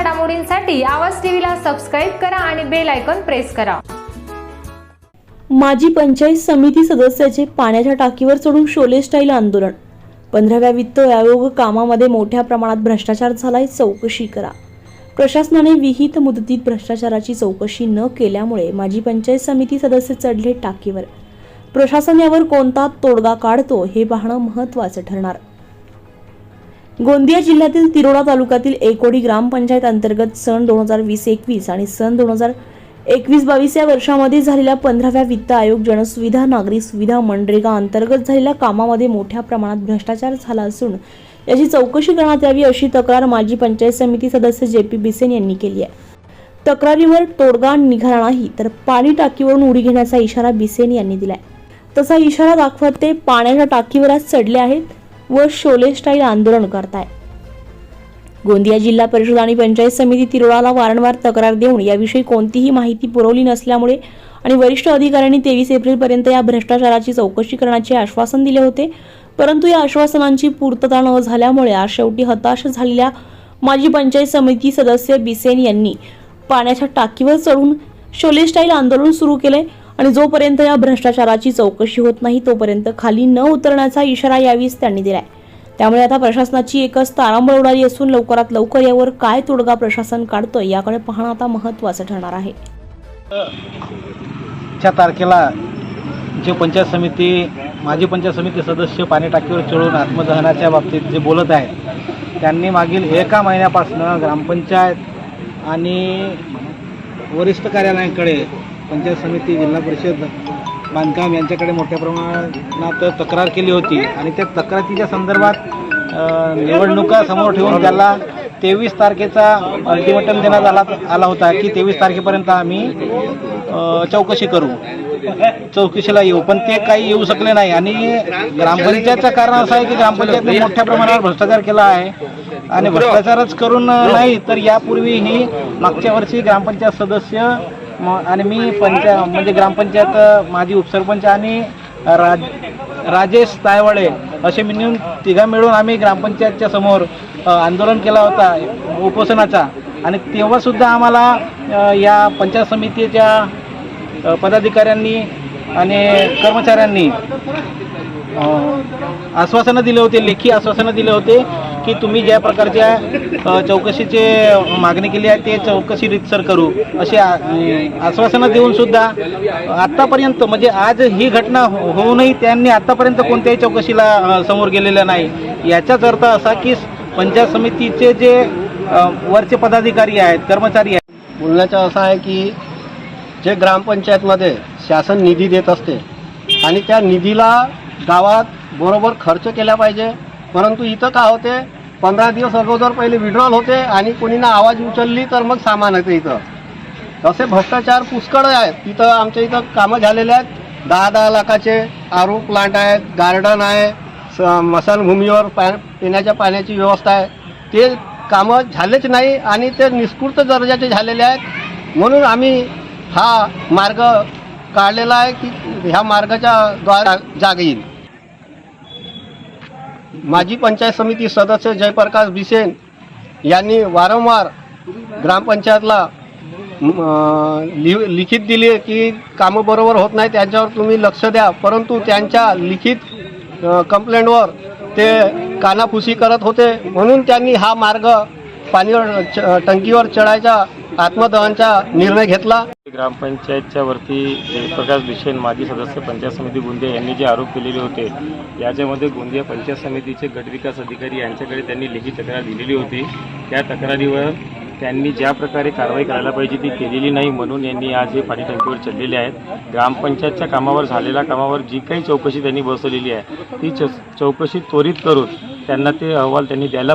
घडामोडींसाठी आवाज टीव्हीला सबस्क्राईब करा आणि बेल आयकॉन प्रेस करा. माजी पंचायत समिती सदस्याचे पाण्याच्या टाकीवर चढून शोले स्टाईल आंदोलन. पंधराव्या वित्त आयोग कामामध्ये मोठ्या प्रमाणात भ्रष्टाचार झालाय चौकशी करा. प्रशासनाने विहित मुदतीत भ्रष्टाचाराची चौकशी न केल्यामुळे माजी पंचायत समिती सदस्य चढले टाकीवर. प्रशासन यावर कोणता तोडगा काढतो हे पाहणं महत्त्वाचं ठरणार. गोंदिया जिल्ह्यातील तिरोडा तालुक्यातील एकोडी ग्रामपंचायत अंतर्गत सन दोन हजार वीस एकवीस आणि सन दोन हजार एकवीस बावीस या वर्षामध्ये झालेल्या पंधराव्या वित्त आयोग जनसुविधा नागरी सुविधा मनरेगा अंतर्गत झालेल्या कामामध्ये मोठ्या प्रमाणात भ्रष्टाचार झाला असून याची चौकशी करण्यात यावी अशी तक्रार माजी पंचायत समिती सदस्य जे पी बिसेन यांनी केली आहे. तक्रारीवर तोडगा निघाला नाही तर पाणी टाकीवरून उडी घेण्याचा इशारा बिसेन यांनी दिलाय. तसा इशारा दाखवत ते पाण्याच्या आज चढले आहेत. व शोले स्टाईल आंदोलन करताय. गोंदिया जिल्हा परिषद आणि पंचायत समिती तिरोळाला वारंवार तक्रार देऊन याविषयी कोणतीही माहिती पुरवली नसल्यामुळे आणि वरिष्ठ अधिकाऱ्यांनी तेवीस एप्रिलपर्यंत या भ्रष्टाचाराची चौकशी करण्याचे आश्वासन दिले होते. परंतु या आश्वासनांची पूर्तता न झाल्यामुळे आज शेवटी हताश झालेल्या माजी पंचायत समिती सदस्य बिसेन यांनी पाण्याच्या टाकीवर चढून शोले स्टाईल आंदोलन सुरू केले. आणि जोपर्यंत या भ्रष्टाचाराची चौकशी होत नाही तोपर्यंत खाली न उतरण्याचा इशारा यावीच त्यांनी दिलाय. त्यामुळे आता प्रशासनाची एकच तारांबळ उडाली असून लवकरात लवकर यावर काय तोडगा प्रशासन काढतोय याकडे पाहणं आता महत्त्वाचं ठरणार आहे. च्या तारखेला जे पंचायत समिती माजी पंचायत समिती सदस्य पाणी टाकीवर चढून आत्मदहनाच्या बाबतीत जे बोलत आहेत त्यांनी मागील एका महिन्यापासून ग्रामपंचायत आणि वरिष्ठ कार्यालयाकडे पंचायत समिती जिल्हा परिषद बांधकाम यांच्याकडे मोठ्या प्रमाणात तक्रार केली होती. आणि त्या तक्रारीच्या संदर्भात निवडणुका समोर ठेवून त्याला तेवीस तारखेचा अल्टिमेटम देण्यात आला आला होता की तेवीस तारखेपर्यंत आम्ही चौकशी करू. चौकशीला येऊ पण ते काही येऊ शकले नाही. आणि ग्रामपंचायतचं कारण असं आहे की ग्रामपंचायतने मोठ्या प्रमाणावर भ्रष्टाचार केला आहे आणि भ्रष्टाचारच करून नाही तर यापूर्वीही मागच्या वर्षी ग्रामपंचायत सदस्य मग आणि मी पंचा म्हणजे ग्रामपंचायत माजी उपसरपंच आणि राज राजेश तायवाळे असे मिळून तिघा मिळून आम्ही ग्रामपंचायतच्या समोर आंदोलन केला होता उपोषणाचा. आणि तेव्हासुद्धा आम्हाला या पंचायत समितीच्या पदाधिकाऱ्यांनी आणि कर्मचाऱ्यांनी आश्वासनं दिले होते लेखी आश्वासनं दिले होते की तुम्ही ज्या प्रकारच्या चौकशीचे मागणी केली आहे ते चौकशी रितसर करू असे आश्वासनं देऊन सुद्धा आत्तापर्यंत म्हणजे आज ही घटना हो- होऊनही त्यांनी आत्तापर्यंत कोणत्याही चौकशीला समोर गेलेल्या नाही. याचाच अर्थ असा की पंचायत समितीचे जे वरचे पदाधिकारी आहेत कर्मचारी आहेत बोलण्याचं असं आहे की जे ग्रामपंचायतमध्ये शासन निधी देत असते आणि त्या निधीला गावात बरोबर खर्च केला पाहिजे परंतु इथं का होते पंधरा दिवस अगोदर पहिले विड्रॉल होते आणि कोणी ना आवाज उचलली तर मग सामान येते इथं. असे भ्रष्टाचार पुष्कळ आहेत. तिथं आमच्या इथं कामं झालेले आहेत. दहा दहा लाखाचे आरो प्लांट आहेत गार्डन आहे स- पा पिण्याच्या पाण्याची व्यवस्था आहे. ते कामं झालेच नाही आणि ते निष्कृत दर्जाचे झालेले आहेत. म्हणून आम्ही हा मार्ग काढलेला आहे की ह्या मार्गाच्या द्वारा जाग येईल. माजी पंचायत समिती सदस्य जयप्रकाश बिसेन यांनी वारंवार ग्रामपंचायतला लि लिखित दिली की कामं बरोबर होत नाही त्यांच्यावर तुम्ही लक्ष द्या. परंतु त्यांच्या लिखित कंप्लेंटवर ते कानाफुसी करत होते. म्हणून त्यांनी हा मार्ग पाणीवर च टंकीवर चढायचा आत्मदहनचा निर्णय घेतला. ग्रामपंचायतच्या वरती जयप्रकाश बिशेन माजी सदस्य पंचायत समिती गोंदिया यांनी जे आरोप केलेले होते याच्यामध्ये गोंदिया पंचायत समितीचे गटविकास अधिकारी यांच्याकडे त्यांनी लेखी तक्रार दिलेली होती. त्या तक्रारीवर त्यांनी ज्या प्रकारे कारवाई करायला पाहिजे ती केलेली नाही म्हणून यांनी आज हे पाणी टंकीवर चढलेले आहेत. ग्रामपंचायतच्या कामावर झालेल्या कामावर जी काही चौकशी त्यांनी बसवलेली आहे ती चौकशी त्वरित करून त्यांना ते अहवाल त्यांनी द्यायला